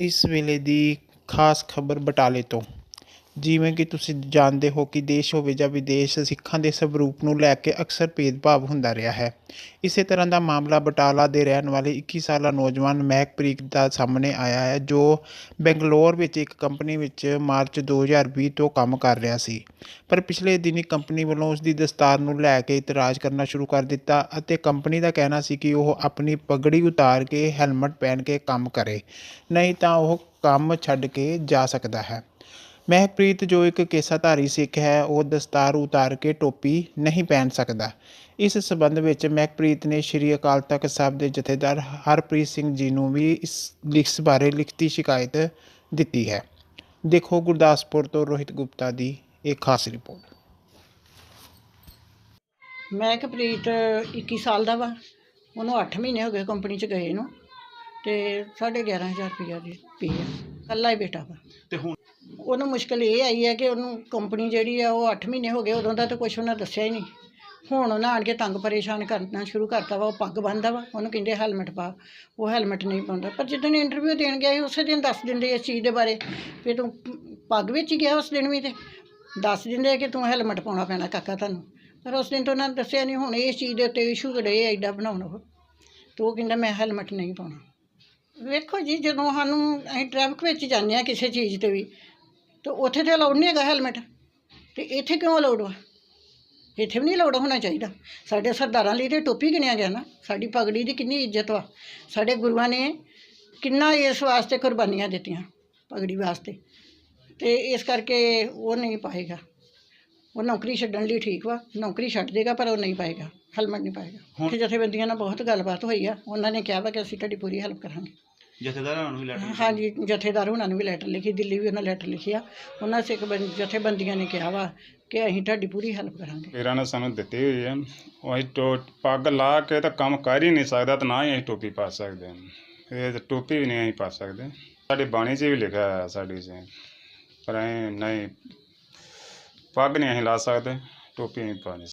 ਇਸ ਵੇਲੇ ਦੀ ਖਾਸ ਖਬਰ ਬਟਾਲੇ ਤੋਂ। ਜਿਵੇਂ ਕਿ ਤੁਸੀਂ ਜਾਣਦੇ ਹੋ ਕਿ ਦੇਸ਼ ਹੋਵੇ ਜਾਂ ਵਿਦੇਸ਼, ਸਿੱਖਾਂ ਦੇ ਸਰੂਪ ਨੂੰ ਲੈ ਕੇ ਅਕਸਰ ਭੇਦਭਾਵ ਹੁੰਦਾ ਰਿਹਾ ਹੈ। ਇਸੇ ਤਰ੍ਹਾਂ ਦਾ ਮਾਮਲਾ ਬਟਾਲਾ ਦੇ ਰਹਿਣ ਵਾਲੇ 21 ਸਾਲਾ ਨੌਜਵਾਨ ਮਹਿਕਪ੍ਰੀਤ ਦਾ ਸਾਹਮਣੇ ਆਇਆ ਹੈ, ਜੋ ਬੈਂਗਲੌਰ ਵਿੱਚ ਇੱਕ ਕੰਪਨੀ ਵਿੱਚ ਮਾਰਚ 2020 ਤੋਂ ਕੰਮ ਕਰ ਰਿਹਾ ਸੀ। ਪਰ ਪਿਛਲੇ ਦਿਨੀ ਕੰਪਨੀ ਵੱਲੋਂ ਉਸ ਦੀ ਦਸਤਾਰ ਨੂੰ ਲੈ ਕੇ ਇਤਰਾਜ਼ ਕਰਨਾ ਸ਼ੁਰੂ ਕਰ ਦਿੱਤਾ ਅਤੇ ਕੰਪਨੀ ਦਾ ਕਹਿਣਾ ਸੀ ਕਿ ਉਹ ਆਪਣੀ ਪਗੜੀ ਉਤਾਰ ਕੇ ਹੈਲਮਟ ਪਹਿਨ ਕੇ ਕੰਮ ਕਰੇ, ਨਹੀਂ ਤਾਂ ਉਹ ਕੰਮ ਛੱਡ ਕੇ ਜਾ ਸਕਦਾ ਹੈ। ਮਹਿਕਪ੍ਰੀਤ ਜੋ ਇੱਕ ਕੇਸਾਧਾਰੀ ਸਿੱਖ ਹੈ ਉਹ ਦਸਤਾਰ ਉਤਾਰ ਕੇ ਟੋਪੀ ਨਹੀਂ ਪਹਿਨ ਸਕਦਾ। ਇਸ ਸਬੰਧ ਵਿੱਚ ਮਹਿਕਪ੍ਰੀਤ ਨੇ ਸ਼੍ਰੀ ਅਕਾਲ ਤਖਤ ਸਾਹਿਬ ਦੇ ਜਥੇਦਾਰ ਹਰਪ੍ਰੀਤ ਸਿੰਘ ਜੀ ਨੂੰ ਵੀ ਇਸ ਲਿਖਤ ਬਾਰੇ ਲਿਖਤੀ ਸ਼ਿਕਾਇਤ ਦਿੱਤੀ ਹੈ। ਦੇਖੋ ਗੁਰਦਾਸਪੁਰ ਤੋਂ ਰੋਹਿਤ ਗੁਪਤਾ ਦੀ ਇੱਕ ਖਾਸ ਰਿਪੋਰਟ। ਮੈਂ ਕਿ ਪ੍ਰੀਤ 21 ਸਾਲ ਦਾ ਵਾ। ਉਹਨੂੰ 8 ਮਹੀਨੇ ਹੋ ਗਏ ਕੰਪਨੀ 'ਚ ਗਏ ਨੂੰ। ਤੇ 11500 ਰੁਪਇਆ ਦੀ ਪੀ ਆ। ਕੱਲਾ ਹੀ ਬੇਟਾ ਵਾ। ਤੇ ਹੁਣ ਉਹਨੂੰ ਮੁਸ਼ਕਲ ਇਹ ਆਈ ਹੈ ਕਿ ਉਹਨੂੰ ਕੰਪਨੀ ਜਿਹੜੀ ਆ ਉਹ 8 ਮਹੀਨੇ ਹੋ ਗਏ, ਉਦੋਂ ਦਾ ਤਾਂ ਕੁਝ ਉਹਨਾਂ ਦੱਸਿਆ ਹੀ ਨਹੀਂ। ਹੁਣ ਉਹਨਾਂ ਆਣ ਕੇ ਤੰਗ ਪਰੇਸ਼ਾਨ ਕਰਨਾ ਸ਼ੁਰੂ ਕਰਤਾ ਵਾ, ਉਹ ਪੱਗ ਬੰਨ੍ਹਦਾ ਵਾ, ਉਹਨੂੰ ਕਹਿੰਦੇ ਹੈਲਮਟ ਪਾ। ਉਹ ਹੈਲਮਟ ਨਹੀਂ ਪਾਉਂਦਾ। ਪਰ ਜਿੱਦਣ ਇੰਟਰਵਿਊ ਦੇਣ ਗਿਆ ਸੀ, ਉਸੇ ਦਿਨ ਦੱਸ ਦਿੰਦੇ ਇਸ ਚੀਜ਼ ਦੇ ਬਾਰੇ। ਵੀ ਤੂੰ ਪੱਗ ਵਿੱਚ ਹੀ ਗਿਆ ਉਸ ਦਿਨ ਵੀ ਤੇ। ਦੱਸ ਦਿੰਦੇ ਕਿ ਤੂੰ ਹੈਲਮਟ ਪਾਉਣਾ ਪੈਣਾ ਕਾਕਾ ਤੁਹਾਨੂੰ। ਪਰ ਉਸ ਦਿਨ ਤਾਂ ਉਹਨਾਂ ਨੇ ਦੱਸਿਆ ਨਹੀਂ, ਹੁਣ ਇਸ ਚੀਜ਼ ਦੇ ਉੱਤੇ ਇਸ਼ੂ ਗੜੇ ਐਡਾ ਬਣਾਉਣ ਉਹ। ਤੇ ਉਹ ਕਹਿੰਦਾ, ਮੈਂ ਹੈਲਮਟ ਨਹੀਂ ਪਾਉਣਾ। ਵੇਖੋ ਜੀ, ਜਦੋਂ ਸਾਨੂੰ ਅਸੀਂ ਟ੍ਰੈਫਿਕ ਵਿੱਚ ਜਾਂਦੇ ਆ ਕਿਸੇ ਚੀਜ਼ ਤੇ ਵੀ ਤੇ ਉੱਥੇ ਤੇ ਅਲਾਉਡ ਨਹੀਂ ਹੈਗਾ ਹੈਲਮਟ। ਤੇ ਇੱਥੇ ਕਿਉਂ ਅਲਾਉਡ ਵਾ? ਇੱਥੇ ਵੀ ਨਹੀਂ ਅਲਾਉਡ ਹੋਣਾ ਚਾਹੀਦਾ। ਸਾਡੇ ਸਰਦਾਰਾਂ ਲਈ ਤੇ ਟੋਪੀ ਗਿਣਿਆ ਗਿਆ ਨਾ। ਸਾਡੀ ਪਗੜੀ ਦੀ ਕਿੰਨੀ ਇੱਜ਼ਤ ਵਾ। ਸਾਡੇ ਗੁਰੂਆਂ ਨੇ ਕਿੰਨਾ ਇਸ ਵਾਸਤੇ ਕੁਰਬਾਨੀਆਂ ਦਿੱਤੀਆਂ ਪਗੜੀ ਵਾਸਤੇ। ਤੇ ਇਸ ਕਰਕੇ ਉਹ ਨਹੀਂ ਪਾਏਗਾ। ਉਹ ਨੌਕਰੀ ਛੱਡਣ ਲਈ ਠੀਕ ਵਾ। ਨੌਕਰੀ ਛੱਡ ਦੇਗਾ ਪਰ ਉਹ ਨਹੀਂ ਪਾਏਗਾ। ਹੈਲਮਟ ਨਹੀਂ ਪਾਏਗਾ। ਹੁਣ- ਤੇ ਜਥੇਬੰਦੀਆਂ ਨਾਲ ਬਹੁਤ ਗੱਲਬਾਤ ਹੋਈ ਆ। ਉਹਨਾਂ ਨੇ ਕਿਹਾ ਵਾ ਕਿ ਅਸੀਂ ਤੁਹਾਡੀ ਪੂਰੀ ਹੈਲਪ ਕਰਾਂਗੇ। ਜਥੇਦਾਰਾਂ ਨੂੰ ਵੀ ਲੈਟਰ ਹਾਂਜੀ ਜਥੇਦਾਰ ਉਹਨਾਂ ਨੂੰ ਵੀ ਲੈਟਰ ਲਿਖੀ ਦਿੱਲੀ ਵੀ ਉਹਨਾਂ ਲੈਟਰ ਲਿਖਿਆ। ਉਹਨਾਂ ਸਿੱਖ ਬੰ- ਜਥੇਬੰਦੀਆਂ ਨੇ ਕਿਹਾ ਵਾ ਕਿ ਅਸੀਂ ਤੁਹਾਡੀ ਪੂਰੀ ਹੈਲਪ ਕਰਾਂਗੇ। ਇਹਨਾਂ ਨੇ ਸਾਨੂੰ ਦਿੱਤੀ ਹੋਈ ਹੈ। ਉਹ ਅਸੀਂ ਟੋ ਪੱਗ ਲਾ ਕੇ ਤਾਂ ਕੰਮ ਕਰ ਹੀ ਨਹੀਂ ਸਕਦਾ ਤੇ ਨਾ ਹੀ ਅਸੀਂ ਟੋਪੀ ਪਾ ਸਕਦੇ ਹਾਂ। ਇਹ ਤਾਂ ਟੋਪੀ ਵੀ ਨਹੀਂ ਅਸੀਂ ਪਾ ਸਕਦੇ। ਸਾਡੀ ਬਾਣੀ 'ਚ ਵੀ ਲਿਖਿਆ ਹੈ ਸਾਡੀ 'ਚ। ਪਰ ਅਸੀਂ ਨਹੀਂ ਪੱਗ ਨਹੀਂ ਅਸੀਂ ਲਾ ਸਕਦੇ ਟੋਪੀ ਨਹੀਂ ਪਾ ਨਹੀਂ